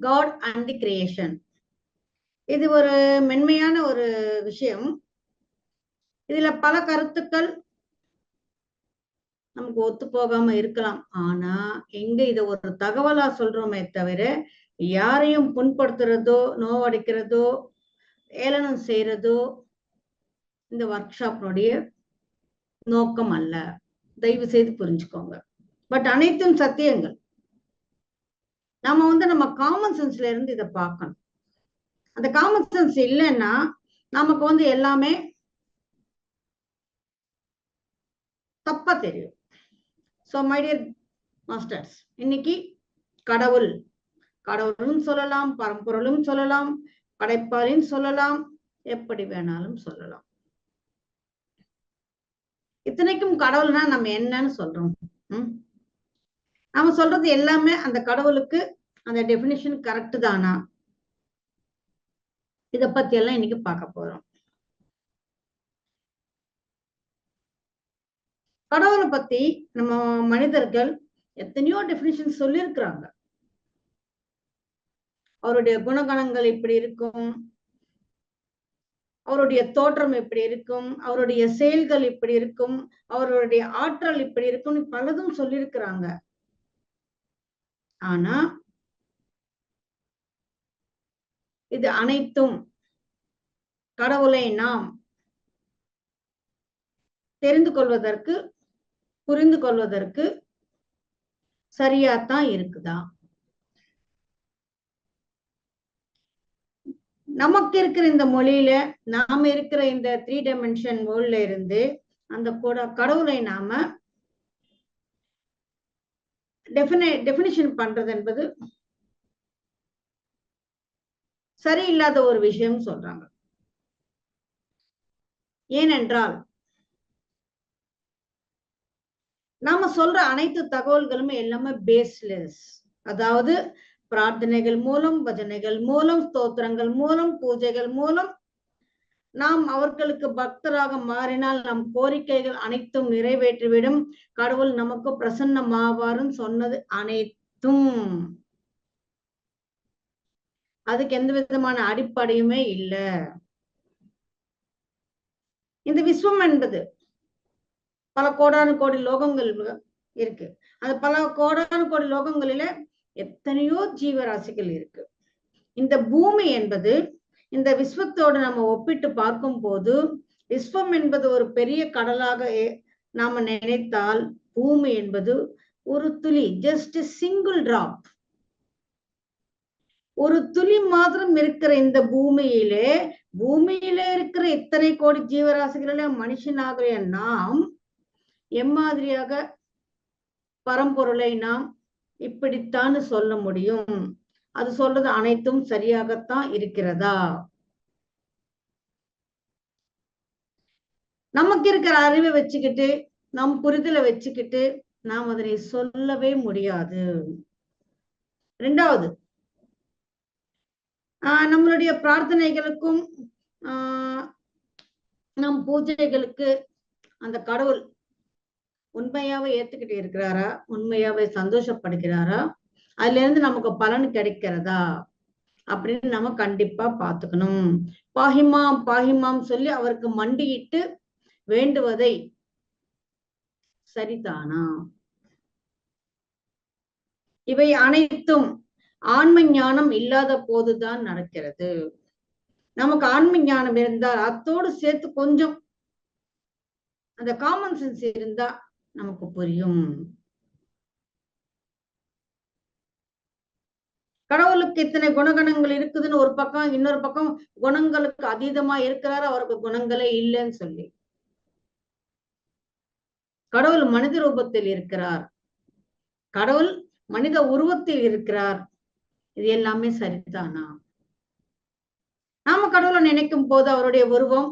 God and the creation இது ஒரு மென்மையான ஒரு விஷயம். இதுல பல கருத்துக்கள் நமக்கு ஒத்து போகாம இருக்கலாம். ஆனா எங்க இத ஒரு தகவலா சொல்றோமே தவிர யாரையும் புண்படுத்துறதோ நோவடிக்கிறதோ ஏளனம் செய்யறதோ இந்த ஒர்க் ஷாப்னுடைய நோக்கம் அல்ல. தயவு செய்து புரிஞ்சுக்கோங்க. பட் அனைத்தும் சத்தியங்கள். நம்ம வந்து நம்ம காமன் சென்ஸ்ல இருந்து இதை பார்க்கணும். அந்த காமன் சென்ஸ் இல்லைன்னா நமக்கு வந்து எல்லாமே தப்பா தெரியும். ஸோ மைடியர் மாஸ்டர்ஸ் இன்னைக்கு கடவுள். கடவுளும் சொல்லலாம் பரம்பொருளும் சொல்லலாம் படைப்பாளின்னு சொல்லலாம் எப்படி வேணாலும் சொல்லலாம். இத்தனைக்கும் கடவுள்னா நம்ம என்னன்னு சொல்றோம். உம் நம்ம சொல்றது எல்லாமே அந்த கடவுளுக்கு அந்த டெபினிஷன் கரெக்ட் தானா? இத பத்தி எல்லாம் இன்னைக்கு பார்க்க போறோம். கடவுளை பத்தி நம்ம மனிதர்கள் எத்தனையோ டெபினிஷன் சொல்லியிருக்கிறாங்க. அவருடைய குணகணங்கள் இப்படி இருக்கும். அவருடைய தோற்றம் இப்படி இருக்கும். அவருடைய செயல்கள் இப்படி இருக்கும். அவருடைய ஆற்றல் இப்படி இருக்கும் பலதும் சொல்லியிருக்கிறாங்க. ஆனா இது அனைத்தும் கடவுளை நாம் தெரிந்து கொள்வதற்கு புரிந்து கொள்வதற்கு சரியாத்தான் இருக்குதா? நமக்கு இருக்கிற இந்த மொழியில நாம இருக்கிற இந்த த்ரீ டைமென்ஷன் வேர்ல்ட்ல இருந்து அந்த கூட கடவுளை நாம டெஃபினே டெஃபினிஷன் பண்றது என்பது சரியில்லாத ஒரு விஷயம் சொல்றாங்க. ஏனென்றால் நாம சொல்ற அனைத்து தகவல்களுமே எல்லாமே பேஸ்லெஸ் அதாவது பிரார்த்தனைகள் மூலம் பஜனைகள் மூலம் ஸ்தோத்திரங்கள் மூலம் பூஜைகள் மூலம் நாம் அவர்களுக்கு பக்தராக மாறினால் நம் கோரிக்கைகள் அனைத்தும் நிறைவேற்றிவிடும். கடவுள் நமக்கு பிரசன்னமாவாருன்னு சொன்னது அனைத்தும். அதுக்கு எந்த விதமான அடிப்படையுமே இல்லை. இந்த விஸ்வம் என்பது பல கோடானு கோடி லோகங்கள் இருக்கு. அந்த பல கோடானு கோடி லோகங்களில எத்தனையோ ஜீவராசிகள் இருக்கு. இந்த பூமி என்பது இந்த விஸ்வத்தோடு நம்ம ஒப்பிட்டு பார்க்கும் போது விஸ்வம் என்பது ஒரு பெரிய கடலாக நாம நினைத்தால் பூமி என்பது ஒரு துளி ஜஸ்ட் சிங்கிள் டிராப் ஒரு துளி மாத்திரம் இருக்கிற இந்த பூமியிலே பூமியில இருக்கிற இத்தனை கோடி ஜீவராசிகளில மனுஷனாகிய நாம் எம்மாதிரியாக பரம்பொருளை நாம் இப்படித்தான் சொல்ல முடியும். அது சொல்றது அனைத்தும் சரியாகத்தான் இருக்கிறதா? நமக்கு இருக்கிற அறிவை வச்சுக்கிட்டு நம் புரிதலை வச்சுக்கிட்டு நாம் அதனை சொல்லவே முடியாது. ரெண்டாவது ஆஹ் நம்மளுடைய பிரார்த்தனைகளுக்கும் ஆஹ் நம் பூஜைகளுக்கு அந்த கடவுள் உண்மையாவே ஏத்துக்கிட்டு இருக்கிறாரா? உண்மையாவே சந்தோஷப்படுகிறாரா? அதுல இருந்து நமக்கு பலன் கிடைக்கிறதா? அப்படின்னு நம்ம கண்டிப்பா பாத்துக்கணும். பாகிமாம் பாகிமாம் சொல்லி அவருக்கு மண்டியிட்டு வேண்டுவதை சரிதானா? இவை அனைத்தும் ஆன்ம ஞானம் இல்லாத போதுதான் நடக்கிறது. நமக்கு ஆன்ம ஞானம் இருந்தால் அத்தோடு சேர்த்து கொஞ்சம் அந்த காமன் சென்ஸ் இருந்தா நமக்கு புரியும். கடவுளுக்கு இத்தனை குணகணங்கள் இருக்குதுன்னு ஒரு பக்கம் இன்னொரு பக்கம் குணங்களுக்கு அதீதமா இருக்கிறாரு அவருக்கு குணங்களே இல்லைன்னு சொல்லி. கடவுள் மனித ரூபத்தில் இருக்கிறார். கடவுள் மனித உருவத்தில் இருக்கிறார். இது எல்லாமே சரிதானா? நாம கடவுளை நினைக்கும் போது அவருடைய உருவம்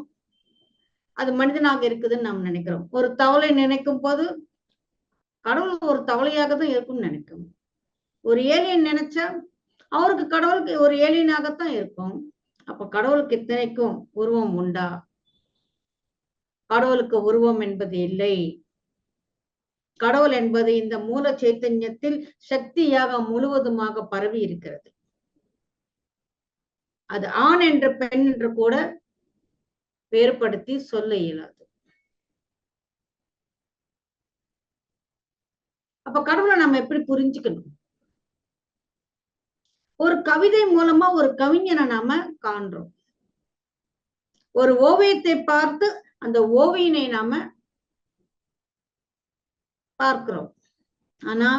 அது மனிதனாக இருக்குதுன்னு நாம் நினைக்கிறோம். ஒரு தவளை நினைக்கும் போது கடவுள் ஒரு தவளையாக தான் இருக்கும்னு நினைக்கும் ஒரு ஏலியன் நினைச்சா அவருக்கு கடவுளுக்கு ஒரு ஏலியனாகத்தான் இருக்கும். அப்ப கடவுளுக்கு இத்தனைக்கும் உருவம் உண்டா? கடவுளுக்கு உருவம் என்பது இல்லை. கடவுள் என்பது இந்த மூல சைத்தன்யத்தில் சக்தியாக முழுவதுமாக பரவி இருக்கிறது. அது ஆண் என்ற பெண் என்று கூட வேறுபடுத்தி சொல்ல இயலாது. அப்ப கடவுளை நம்ம எப்படி புரிஞ்சுக்கணும்? ஒரு கவிதை மூலமா ஒரு கவிஞனை நாம காண்றோம். ஒரு ஓவியத்தை பார்த்து அந்த ஓவியனை நாம பார்க்கிறோம். ஆனா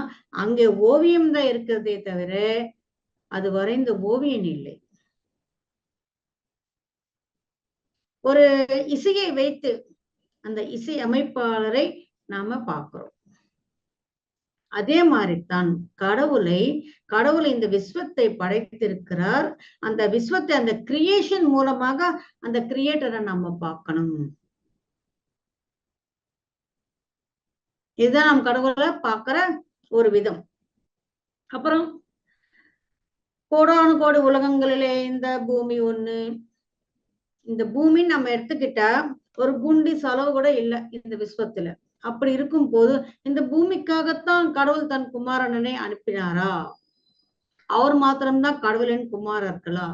அங்கே ஓவியம் தான் இருக்கிறதே தவிர அது வரைந்த ஓவியன் இல்லை. ஒரு இசையை வைத்து அந்த இசை அமைப்பாளரை நாம பார்க்கிறோம். அதே மாதிரித்தான் கடவுளை கடவுள் இந்த விஸ்வத்தை படைத்திருக்கிறார். அந்த விஸ்வத்தை அந்த கிரியேஷன் மூலமாக அந்த கிரியேட்டரை நம்ம பார்க்கணும். இதுதான் நம்ம கடவுளை பார்க்கிற ஒரு விதம். அப்புறம் கோடானு கோடி உலகங்களிலே இந்த பூமி ஒண்ணு. இந்த பூமின்னு நம்ம எடுத்துக்கிட்டா ஒரு குண்டி செலவு கூட இல்லை இந்த விஸ்வத்துல. அப்படி இருக்கும் போது இந்த பூமிக்காகத்தான் கடவுள் தன் குமாரனனை அனுப்பினாரா? அவர் மாத்திரம்தான் கடவுளின் குமாரர்களா?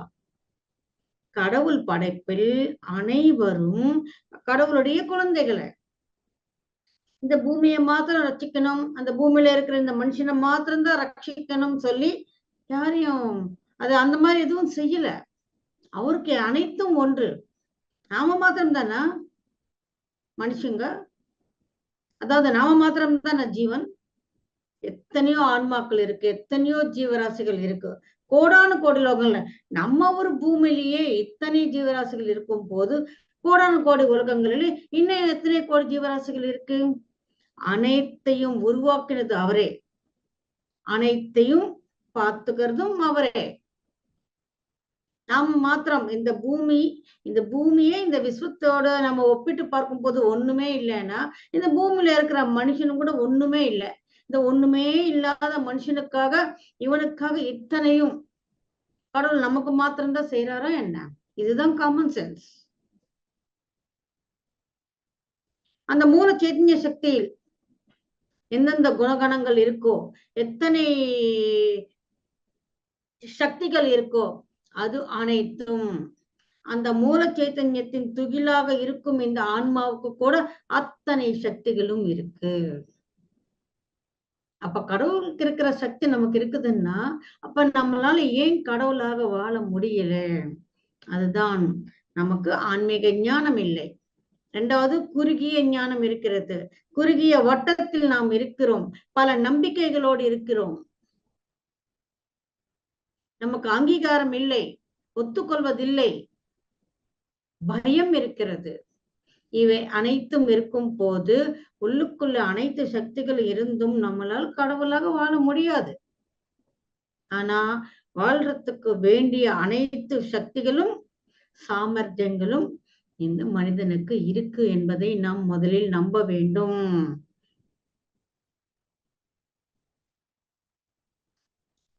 கடவுள் படைப்பில் அனைவரும் கடவுளுடைய குழந்தைகளை. இந்த பூமியை மாத்திரம் ரட்சிக்கணும் அந்த பூமியில இருக்கிற இந்த மனுஷனை மாத்திரம்தான் ரட்சிக்கணும் சொல்லி யாரையும் அது அந்த மாதிரி எதுவும் செய்யல. அவருக்கு அனைத்தும் ஒன்று. நாம மாத்திரம் தானா மனுஷங்க அதாவது நாம மாத்திரம் தானே ஜீவன்? எத்தனையோ ஆன்மாக்கள் இருக்கு எத்தனையோ ஜீவராசிகள் இருக்கு. கோடானு கோடி லோகங்கள்ல நம்ம ஒரு பூமியிலேயே இத்தனை ஜீவராசிகள் இருக்கும் போது கோடானு கோடி உலகங்களில் இன்னும் எத்தனை கோடி ஜீவராசிகள் இருக்கு? அனைத்தையும் உருவாக்கினது அவரே. அனைத்தையும் பார்த்துக்கிறதும் அவரே. நாம் மாத்திரம் இந்த பூமி இந்த பூமியே இந்த விஸ்வத்தோட நம்ம ஒப்பிட்டு பார்க்கும் போது ஒண்ணுமே இல்லைன்னா இந்த பூமியில இருக்கிற மனுஷனும் கூட ஒண்ணுமே இல்லை. இந்த ஒண்ணுமே இல்லாத மனுஷனுக்காக இவனுக்காக இத்தனையும் கடவுள் நமக்கு மாத்திரம்தான் செய்யறாரா என்ன? இதுதான் காமன் சென்ஸ் அந்த மூல சைத்தன்ய சக்தியில் எந்தெந்த குணகணங்கள் இருக்கோ எத்தனை சக்திகள் இருக்கோ அது அனைத்தும். அந்த மூல சைத்தன்யத்தின் துகிலாக இருக்கும் இந்த ஆன்மாவுக்கு கூட அத்தனை சக்திகளும் இருக்கு. அப்ப கடவுளுக்கு இருக்கிற சக்தி நமக்கு இருக்குதுன்னா அப்ப நம்மளால ஏன் கடவுளாக வாழ முடியல? அதுதான் நமக்கு ஆன்மீக ஞானம் இல்லை. ரெண்டாவது குறுகிய ஞானம் இருக்கிறது. குறுகிய வட்டத்தில் நாம் இருக்கிறோம். பல நம்பிக்கைகளோடு இருக்கிறோம். நமக்கு அங்கீகாரம் இல்லை ஒத்துக்கொள்வதில்லை. பயம் இருக்கிறது. இவை அனைத்தும் இருக்கும் போது உள்ளுக்குள்ள அனைத்து சக்திகள் இருந்தும் நம்மளால் கடவுளாக வாழ முடியாது. ஆனா வாழ்றதுக்கு வேண்டிய அனைத்து சக்திகளும் சாமர்த்தியங்களும் இந்த மனிதனுக்கு இருக்கு என்பதை நாம் முதலில் நம்ப வேண்டும்.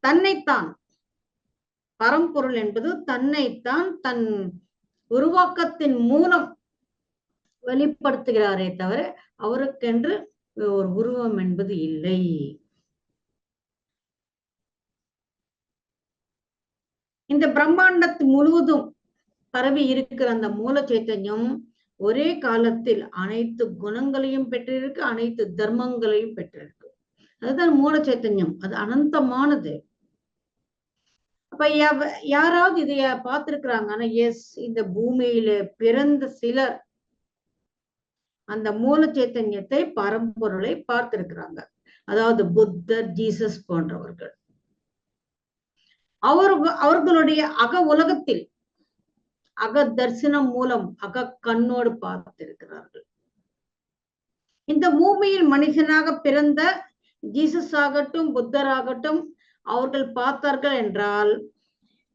தன்னைத்தான் பரம்பொருள் என்பது தன்னைத்தான் தன் உருவாக்கத்தின் மூலம் வெளிப்படுத்துகிறாரே தவிர அவருக்கென்று ஒரு உருவம் என்பது இல்லை. இந்த பிரம்மாண்டத்து முழுவதும் பரவி இருக்கிற அந்த மூல சைத்தன்யம் ஒரே காலத்தில் அனைத்து குணங்களையும் பெற்றிருக்கு அனைத்து தர்மங்களையும் பெற்றிருக்கு. அதுதான் மூல சைத்தன்யம். அது அனந்தமானது. அப்ப யாராவது இதைய பார்த்திருக்கிறாங்க? ஆனா எஸ் இந்த பூமியில பிறந்த சிலர் அந்த மூல சைத்தன்யத்தை பரம்பொருளை பார்த்திருக்கிறாங்க. அதாவது புத்தர் ஜீசஸ் போன்றவர்கள். அவர் அவர்களுடைய அக உலகத்தில் அக தரிசனம் மூலம் அக கண்ணோடு பார்த்திருக்கிறார்கள். இந்த பூமியில் மனிதனாக பிறந்த ஜீசஸ் ஆகட்டும் புத்தர் ஆகட்டும் அவர்கள் பார்த்தார்கள் என்றால்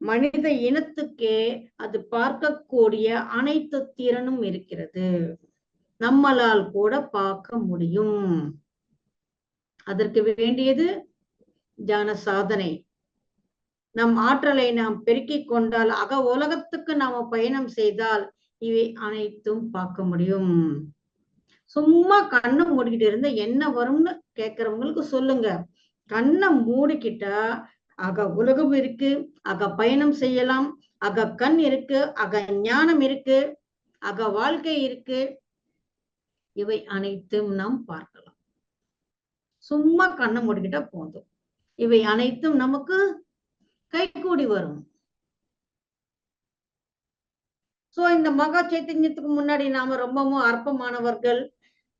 மனித இனத்துக்கே அது பார்க்கக்கூடிய அனைத்து திறனும் இருக்கிறது. நம்மளால் கூட பார்க்க முடியும். அதற்கு வேண்டியது ஜான சாதனை. நம் ஆற்றலை நாம் பெருக்கிக் கொண்டால் அக உலகத்துக்கு நாம பயணம் செய்தால் இவை அனைத்தும் பார்க்க முடியும். சும்மா கண்ணை மூடிக்கிட்டு இருந்தா என்ன வரும்னு கேக்குறவங்களுக்கு சொல்லுங்க. கண்ணை மூடிக்கிட்டா அக உலகம் இருக்கு அக பயணம் செய்யலாம் அக கண் இருக்கு அக ஞானம் இருக்கு அக வாழ்க்கை இருக்கு. இவை அனைத்தும் நாம் பார்க்கலாம். சும்மா கண்ணை மூடிக்கிட்டா போதும். இவை அனைத்தும் நமக்கு கைகூடி வரும். சோ இந்த மகா சைத்தன்யத்துக்கு முன்னாடி நாம ரொம்பவும் அற்பமானவர்கள்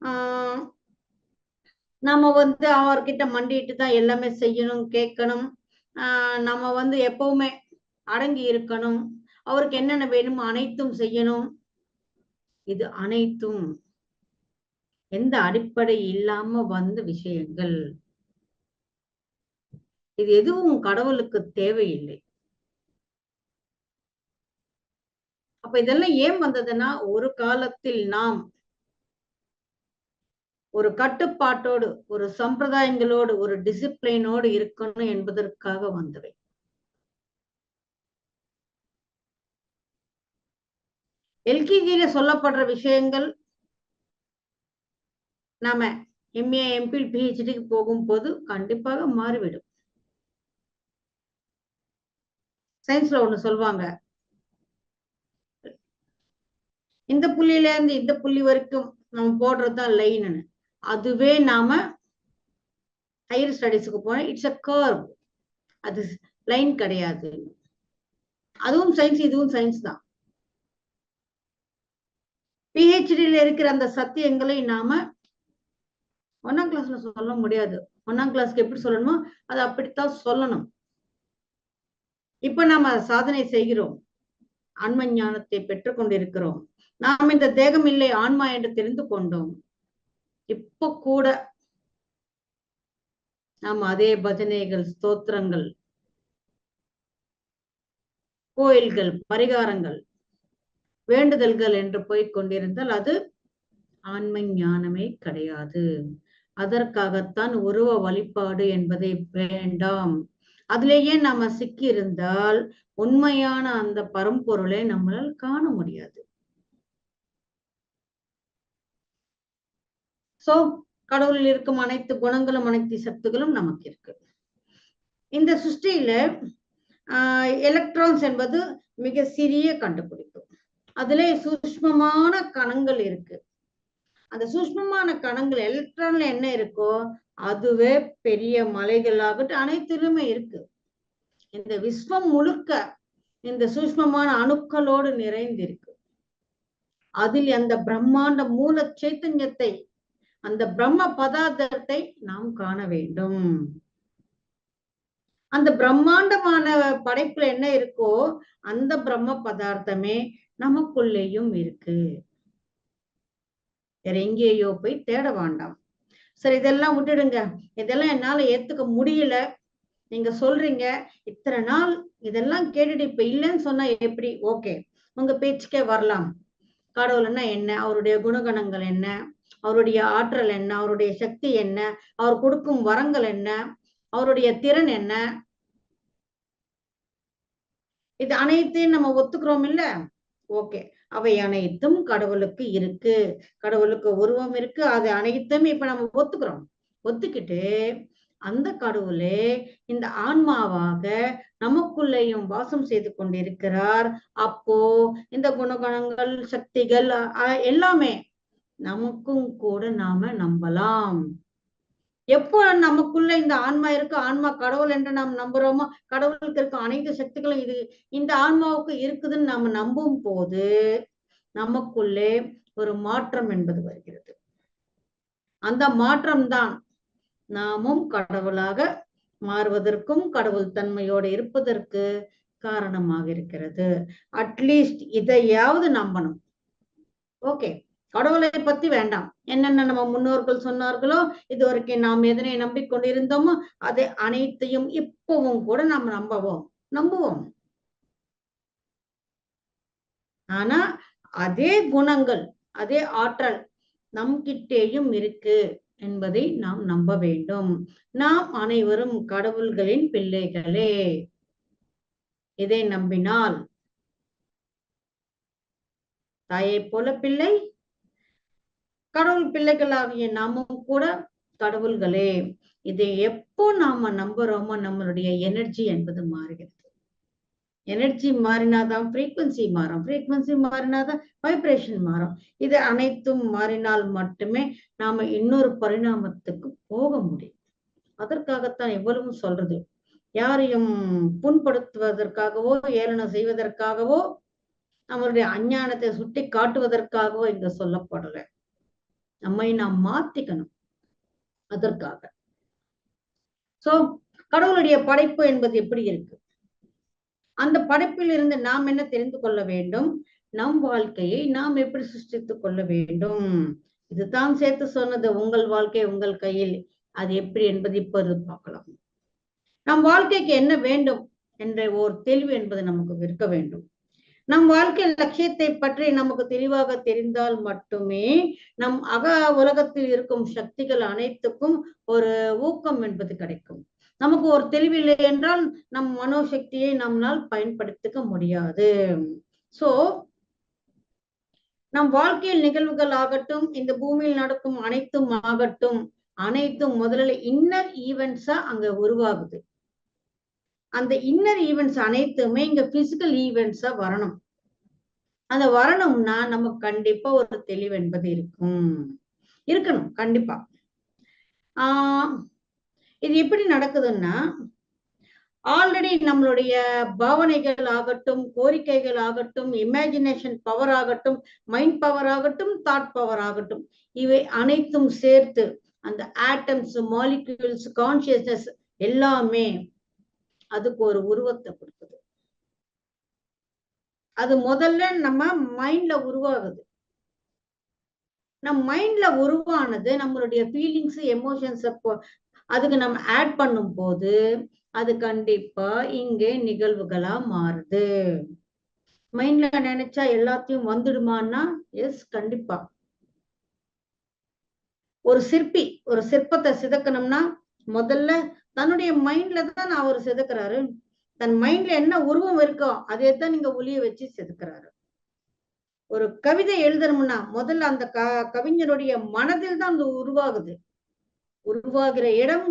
ஆஹ் நம்ம வந்து அவர்கிட்ட மண்டிட்டு தான் எல்லாமே செய்யணும் கேட்கணும். ஆஹ் நம்ம வந்து எப்பவுமே அடங்கி இருக்கணும். அவருக்கு என்னென்ன வேணுமோ அனைத்தும் செய்யணும். இது அனைத்தும் எந்த அடிப்படை இல்லாம வந்த விஷயங்கள். இது எதுவும் கடவுளுக்கு தேவையில்லை. அப்ப இதெல்லாம் ஏன் வந்ததுன்னா ஒரு காலத்தில் நாம் ஒரு கட்டுப்பாட்டோடு ஒரு சம்பிரதாயங்களோடு ஒரு டிசிப்ளினோடு இருக்கணும் என்பதற்காக வந்தவை. எல்கேஜியில சொல்லப்படுற விஷயங்கள் நாம எம்ஏ எம்பில் பிஹெச்டிக்கு போகும்போது கண்டிப்பாக மாறிவிடும். சயின்ஸ்ல ஒண்ணு சொல்லுவாங்க. இந்த புள்ளியில இருந்து இந்த புள்ளி வரைக்கும் நம்ம போடுறதுதான் லைன்னு அதுவே நாம ஹையர் ஸ்டடீஸுக்கு போனா இட்ஸ் அ கர்வ் அது லைன் கிடையாது. அதுவும் சயின்ஸ் இதுவும் சயின்ஸ் தான். பிஹெச்டியில இருக்கிற அந்த சத்தியங்களை நாம ஒன்னாம் கிளாஸ்ல சொல்ல முடியாது. ஒன்னாம் கிளாஸ்க்கு எப்படி சொல்லணுமோ அது அப்படித்தான் சொல்லணும். இப்ப நாம சாதனை செய்கிறோம். ஆன்ம ஞானத்தை பெற்றுக்கொண்டிருக்கிறோம். நாம் இந்த தேகம் இல்லை ஆன்மா என்று தெரிந்து கொண்டோம். இப்ப கூட நாம் அதே பஜனைகள் ஸ்தோத்திரங்கள் கோயில்கள் பரிகாரங்கள் வேண்டுதல்கள் என்று போய்க் கொண்டிருந்தால் அது ஆண்மை ஞானமே கிடையாது. அதற்காகத்தான் உருவ வழிபாடு என்பதை வேண்டாம். அதிலேயே நாம சிக்கி இருந்தால் உண்மையான அந்த பரம்பொருளை நம்மளால் காண முடியாது. சோ கடவுளில் இருக்கும் அனைத்து குணங்களும் அனைத்து சத்துகளும் நமக்கு இருக்கு. இந்த சிருஷ்டியில ஆஹ் எலக்ட்ரான்ஸ் என்பது மிக சிறிய கண்டுபிடிப்பு. அதுல சூஷ்மமான கணங்கள் இருக்கு. அந்த சூஷ்மமான கணங்கள் எலக்ட்ரான்ல என்ன இருக்கோ அதுவே பெரிய மலைகளாகட்டு அனைத்திலுமே இருக்கு. இந்த விஸ்வம் முழுக்க இந்த சூஷ்மமான அணுக்களோடு நிறைந்திருக்கு. அதில் அந்த பிரம்மாண்ட மூல சைத்தன்யத்தை அந்த பிரம்ம பதார்த்தத்தை நாம் காண வேண்டும். அந்த பிரம்மாண்டமான படைப்புல என்ன இருக்கோ அந்த பிரம்ம பதார்த்தமே நமக்குள்ளேயும் இருக்கு. வேற எங்கேயோ போய் தேட வேண்டாம். சரி இதெல்லாம் விட்டுடுங்க. இதெல்லாம் என்னால ஏத்துக்க முடியல. நீங்க சொல்றீங்க இத்தனை நாள் இதெல்லாம் கேட்டுட்டு இப்ப இல்லைன்னு சொன்னா எப்படி? ஓகே உங்க பேச்சுக்கே வரலாம். கடவுள்னா என்ன? அவருடைய குணகணங்கள் என்ன? அவருடைய ஆற்றல் என்ன? அவருடைய சக்தி என்ன? அவர் கொடுக்கும் வரங்கள் என்ன? அவருடைய திறன் என்ன? இது அனைத்தையும் நம்ம ஒத்துக்கிறோம் இல்ல? ஓகே. அவை அனைத்தும் கடவுளுக்கு இருக்கு. கடவுளுக்கு உருவம் இருக்கு. அது அனைத்தும் இப்ப நம்ம ஒத்துக்கிறோம். ஒத்துக்கிட்டு அந்த கடவுளே இந்த ஆன்மாவாக நமக்குள்ளேயும் வாசம் செய்து கொண்டிருக்கிறார். அப்போ இந்த குணகணங்கள் சக்திகள் எல்லாமே நமக்கும் கூட நாம நம்பலாம். எப்போ நமக்குள்ள இந்த ஆன்மா இருக்கு? ஆன்மா கடவுள் என்று நாம் நம்புறோமோ? கடவுளுக்கு இருக்க அனைத்து சக்திகளும் இது இந்த ஆன்மாவுக்கு இருக்குதுன்னு நாம நம்பும் போது நமக்குள்ளே ஒரு மாற்றம் என்பது வருகிறது. அந்த மாற்றம் தான் நாமும் கடவுளாக மாறுவதற்கும் கடவுள் தன்மையோடு இருப்பதற்கு காரணமாக இருக்கிறது. அட்லீஸ்ட் இதையாவது நம்பணும். ஓகே கடவுளை பத்தி வேண்டாம். என்னென்ன நம்ம முன்னோர்கள் சொன்னார்களோ இது வரைக்கும் நாம் எதனை நம்பிக்கொண்டிருந்தோமோ அதை அனைத்தையும் இப்பவும் கூட நாம் நம்பவோம். நம்புவோம். ஆனா அதே குணங்கள் அதே ஆற்றல் நம் கிட்டேயும் இருக்கு என்பதை நாம் நம்ப வேண்டும். நாம் அனைவரும் கடவுள்களின் பிள்ளைகளே. இதை நம்பினால் தாயை போல பிள்ளை கடவுள் பிள்ளைகளாகிய நாமும் கூட கடவுள்களே. இதை எப்போ நாம நம்புறோமோ நம்மளுடைய எனர்ஜி என்பது மாறுகிறது. எனர்ஜி மாறினாதான் ஃப்ரீக்வன்சி மாறும். ஃப்ரீக்வன்சி மாறினாதான் வைப்ரேஷன் மாறும். இது அனைத்தும் மாறினால் மட்டுமே நாம இன்னொரு பரிணாமத்துக்கு போக முடியும். அதற்காகத்தான் எவ்வளவு சொல்றது. யாரையும் புண்படுத்துவதற்காகவோ ஏளனம் செய்வதற்காகவோ நம்மளுடைய அஞ்ஞானத்தை சுட்டி காட்டுவதற்காகவோ இங்க சொல்லப்படலை. நம்மை நாம் மாத்திக்கணும் அதற்காக. சோ கடவுளுடைய படைப்பு என்பது எப்படி இருக்கு? அந்த படைப்பில் இருந்து நாம் என்ன தெரிந்து கொள்ள வேண்டும்? நம் வாழ்க்கையை நாம் எப்படி சிருஷ்டித்துக் கொள்ள வேண்டும்? இதுதான் சேர்த்து சொன்னது உங்கள் வாழ்க்கை உங்கள் கையில். அது எப்படி என்பது இப்போது பார்க்கலாம். நம் வாழ்க்கைக்கு என்ன வேண்டும் என்ற ஒரு தெளிவு என்பது நமக்கு இருக்க வேண்டும். நம் வாழ்க்கை லட்சியத்தை பற்றி நமக்கு தெளிவாக தெரிந்தால் மட்டுமே நம் அக உலகத்தில் இருக்கும் சக்திகள் அனைத்துக்கும் ஒரு ஊக்கம் என்பது கிடைக்கும். நமக்கு ஒரு தெளிவில்லை என்றால் நம் மனோசக்தியை நம்மால் பயன்படுத்திக்க முடியாது. சோ நம் வாழ்க்கையில் நிகழ்வுகள் ஆகட்டும் இந்த பூமியில் நடக்கும் அனைத்தும் ஆகட்டும் அனைத்தும் முதல்ல இன்னர் ஈவெண்ட்ஸா அங்க உருவாகுது. அந்த இன்னர் ஈவெண்ட்ஸ் அனைத்துமே இங்க பிசிக்கல் ஈவெண்ட்ஸா வரணும். அந்த வரணும்னா நமக்கு கண்டிப்பா ஒரு தெளிவு என்பது இருக்கும். இருக்கணும் கண்டிப்பா. ஆஹ் இது எப்படி நடக்குதுன்னா ஆல்ரெடி நம்மளுடைய பாவனைகள் ஆகட்டும் கோரிக்கைகள் ஆகட்டும் இமேஜினேஷன் பவர் ஆகட்டும் மைண்ட் பவர் ஆகட்டும் தாட் பவர் ஆகட்டும் இவை அனைத்தும் சேர்த்து அந்த ஆட்டம்ஸ் மாலிக்யூல்ஸ் கான்சியஸ்னஸ் எல்லாமே அதுக்கு ஒரு உருவத்தை கொடுக்குது. அது முதல்ல நம்ம மைண்ட்ல உருவாகுது. நம் மைண்ட்ல உருவானது நம்மளுடைய ஃபீலிங்ஸ் எமோஷன்ஸ் அதுக்கு நம்ம ஆட் பண்ணும் போது அது கண்டிப்பா இங்கே நிகழ்வுகளா மாறுது. மைண்ட்ல நினைச்சா எல்லாத்தையும் வந்துடுமான்னா? எஸ் கண்டிப்பா. ஒரு சிற்பி ஒரு சிற்பத்தை சிதக்கணும்னா முதல்ல தன்னுடைய மைண்ட்ல தான் அவர் செதுக்குறாரு. தன் மைண்ட்ல என்ன உருவம் இருக்கோ அதே தான் நீங்க ஒளிய வச்சு செதுக்குறாரு. ஒரு கவிதை எழுதணும்னா முதல்ல அந்த க கவிஞருடைய மனதில் தான் அது உருவாகுது. உருவாகிற இடம்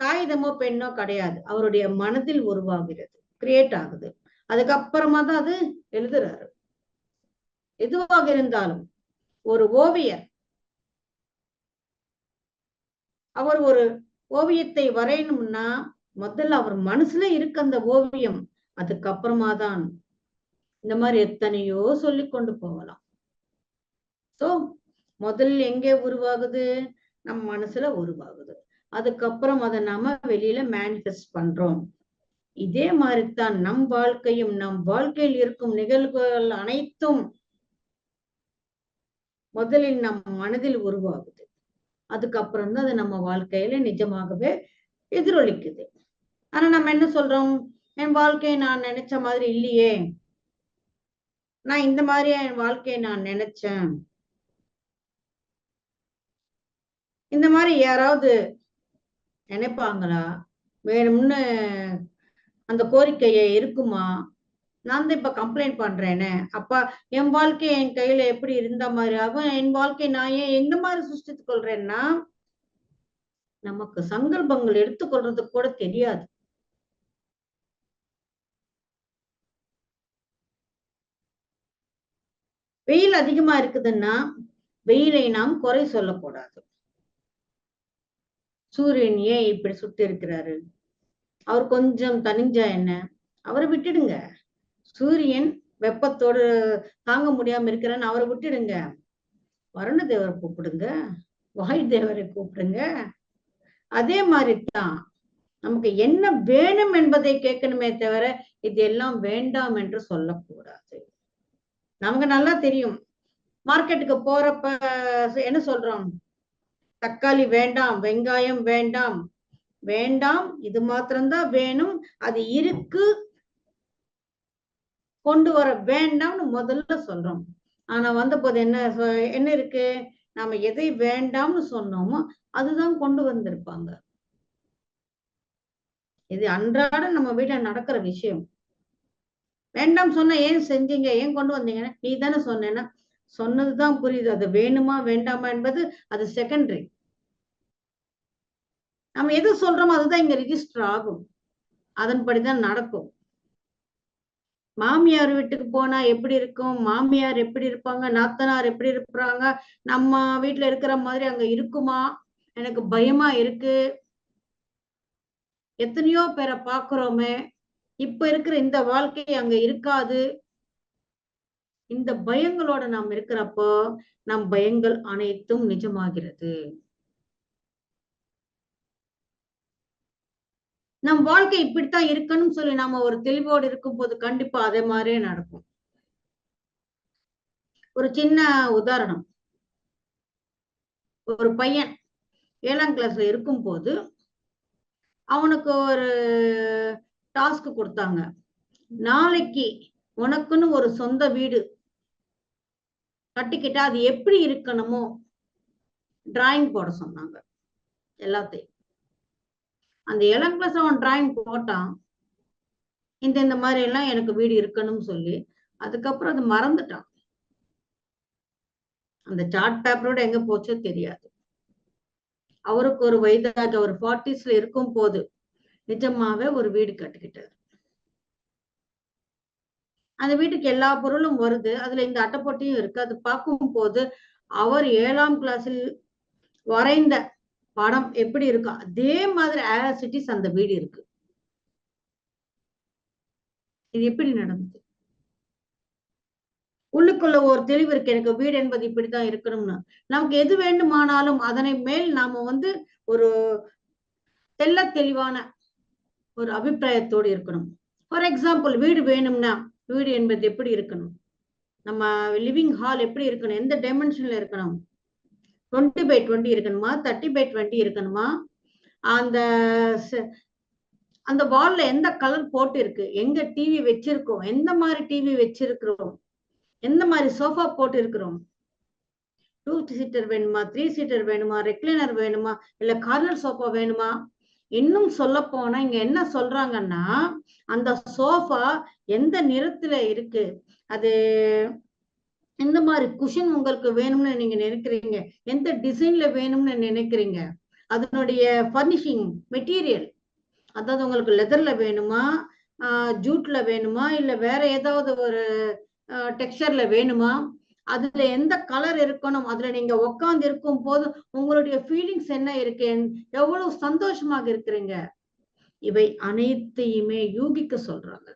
காகிதமோ பெண்ணோ கிடையாது. அவருடைய மனதில் உருவாகிறது. கிரியேட் ஆகுது. அதுக்கப்புறமா தான் அது எழுதுறாரு. எதுவாக இருந்தாலும் ஒரு ஓவியர் அவர் ஒரு ஓவியத்தை வரையணும்னா முதல்ல அவர் மனசுல இருக்கு அந்த ஓவியம் அதுக்கப்புறமா தான் இந்த மாதிரி எத்தனையோ சொல்லி கொண்டு போகலாம். சோ முதல்ல எங்கே உருவாகுது? நம் மனசுல உருவாகுது. அதுக்கப்புறம் அதை நாம வெளியில மேனிஃபெஸ்ட் பண்றோம். இதே மாதிரித்தான் நம் வாழ்க்கையும் நம் வாழ்க்கையில் இருக்கும் நிகழ்வுகள் அனைத்தும் முதலில் நம் மனதில் உருவாகுது. அதுக்கப்புறம் தான் அது நம்ம வாழ்க்கையில நிஜமாகவே எதிரொலிக்குது. ஆனா நம்ம என்ன சொல்றோம்? என் வாழ்க்கையை நான் நினைச்ச மாதிரி இல்லையே. நான் இந்த மாதிரி என் வாழ்க்கையை நான் நினைச்சேன்? இந்த மாதிரி யாராவது நினைப்பாங்களா? வேணும்னு அந்த கோரிக்கையை இருக்குமா? நான் தான் இப்ப கம்ப்ளைண்ட் பண்றேனே. அப்பா என் வாழ்க்கை என் கையில எப்படி இருந்த மாதிரி? ஆகும் என் வாழ்க்கை நான் ஏன் எந்த மாதிரி சிருஷ்டித்துக் கொள்றேன்னா நமக்கு சங்கல்பங்கள் எடுத்துக்கொள்றது கூட தெரியாது. வெயில் அதிகமா இருக்குதுன்னா வெயிலை நாம் குறை சொல்லக்கூடாது. சூரியன் ஏன் இப்படி சுட்டு இருக்கிறாரு? அவர் கொஞ்சம் தனிஞ்சா என்ன? அவரை விட்டுடுங்க. சூரியன் வெப்பத்தோடு தாங்க முடியாம இருக்கிறான்னு அவரை விட்டுடுங்க. வருண தேவரை கூப்பிடுங்க. வாயு தேவரை கூப்பிடுங்க. அதே மாதிரிதான் நமக்கு என்ன வேணும் என்பதை கேட்கணுமே தவிர இது எல்லாம் வேண்டாம் என்று சொல்லக்கூடாது. நமக்கு நல்லா தெரியும். மார்க்கெட்டுக்கு போறப்ப என்ன சொல்றோம்? தக்காளி வேண்டாம் வெங்காயம் வேண்டாம். வேண்டாம் இது மாத்திரம்தான் வேணும். அது இருக்கு கொண்டு வர வேண்டாம்னு முதல்ல சொல்றோம். ஆனா வந்த போது என்ன என்ன இருக்கு? நாம எதை வேண்டாம்னு சொன்னோமோ அதுதான் கொண்டு வந்திருப்பாங்க. இது அன்றாட நம்ம வீட்டுல நடக்கிற விஷயம். வேண்டாம் சொன்ன ஏன் செஞ்சீங்க? ஏன் கொண்டு வந்தீங்கன்னா நீ தானே சொன்னேன்னா சொன்னதுதான் புரியுது. அது வேணுமா வேண்டாமா என்பது அது செகண்டரி நம்ம எது சொல்றோமோ அதுதான் இங்க ரிஜிஸ்டர் ஆகும். அதன்படிதான் நடக்கும். மாமியார் வீட்டுக்கு போனா எப்படி இருக்கும்? மாமியார் எப்படி இருப்பாங்க? நாத்தனார் எப்படி இருப்பாங்க? நம்ம வீட்டுல இருக்கிற மாதிரி அங்க இருக்குமா? எனக்கு பயமா இருக்கு. எத்தனையோ பேரை பாக்குறோமே இப்ப இருக்கிற இந்த வாழ்க்கை அங்க இருக்காது. இந்த பயங்களோட நாம் இருக்கிறப்போ நம் பயங்கள் அனைத்தும் நிஜமாகிறது. நம் வாழ்க்கை இப்படித்தான் இருக்கணும்னு சொல்லி நாம ஒரு தெளிவோடு இருக்கும் போது கண்டிப்பா அதே மாதிரியே நடக்கும். ஒரு சின்ன உதாரணம். ஒரு பையன் ஏழாம் கிளாஸ்ல இருக்கும் போது அவனுக்கு ஒரு டாஸ்க் கொடுத்தாங்க. நாளைக்கு உனக்குன்னு ஒரு சொந்த வீடு கட்டிக்கிட்டா அது எப்படி இருக்கணுமோ? டிராயிங் போட சொன்னாங்க. எல்லாத்தையும். அந்த ஏழாம் கிளாஸ் அவன் டிராயிங் போட்டான் இந்த இந்த மாதிரி எல்லாம் எனக்கு வீடு இருக்கணும்னு சொல்லி அதுக்கப்புறம் அது மறந்துட்டான். அந்த சார்ட் பேப்பரோட எங்க போச்சோ தெரியாது. அவருக்கு ஒரு வயதாக ஒரு ஃபார்ட்டிஸ்ல இருக்கும் போது நிஜமாவே ஒரு வீடு கட்டிக்கிட்டாரு. அந்த வீட்டுக்கு எல்லா பொருளும் வருது. அதுல இந்த அட்டைப்பொட்டியும் இருக்கு. அது பார்க்கும் போது அவர் ஏழாம் கிளாஸில் வரைந்த படம் எப்படி இருக்கும் அதே மாதிரி ஆசிட்டிஸ் அந்த வீடு இருக்கு. இது எப்படி நடந்தது? உள்ளுக்குள்ள ஒரு தெளிவு இருக்கு. எனக்கு வீடு என்பது இப்படித்தான் இருக்கணும்னு. நமக்கு எது வேண்டுமானாலும் அதனை மேல் நாம வந்து ஒரு தெல்ல தெளிவான ஒரு அபிப்பிராயத்தோடு இருக்கணும். ஃபார் எக்ஸாம்பிள் வீடு வேணும்னா வீடு என்பது எப்படி இருக்கணும்? நம்ம லிவிங் ஹால் எப்படி இருக்கணும்? எந்த டைமென்ஷன்ல இருக்கணும்? டுவெண்ட்டி பை டுவெண்ட்டி இருக்கணுமா? தேர்ட்டி பை டுவெண்ட்டி இருக்கணுமா? அந்த அந்த வால்ல எந்த கலர் போட்டு இருக்கு எங்க டிவி வச்சிருக்கோம்? எந்த மாதிரி டிவி வச்சிருக்கிறோம்? எந்த மாதிரி சோஃபா போட்டு இருக்கிறோம் டூ சீட்டர் வேணுமா? த்ரீ சீட்டர் வேணுமா? ரெக்லைனர் வேணுமா? இல்ல கார்னர் சோஃபா வேணுமா? இன்னும் சொல்ல போனா இங்க என்ன சொல்றாங்கன்னா அந்த சோஃபா எந்த நிறத்துல இருக்கு? அது எந்த மாதிரி குஷன் உங்களுக்கு வேணும்னு நீங்க நினைக்கிறீங்க? எந்த டிசைன்ல வேணும்னு நினைக்கிறீங்க? அதனுடைய ஃபர்னிஷிங் மெட்டீரியல் அதாவது உங்களுக்கு லெதர்ல வேணுமா? ஜூட்ல வேணுமா? இல்ல வேற ஏதாவது ஒரு டெக்ஸ்டர்ல வேணுமா? அதுல எந்த கலர் இருக்கணும்? அதுல நீங்க உக்காந்து இருக்கும் போது உங்களுடைய ஃபீலிங்ஸ் என்ன இருக்கு? எவ்வளவு சந்தோஷமாக இருக்கிறீங்க? இவை அனைத்தையுமே யூகிக்க சொல்றாங்க.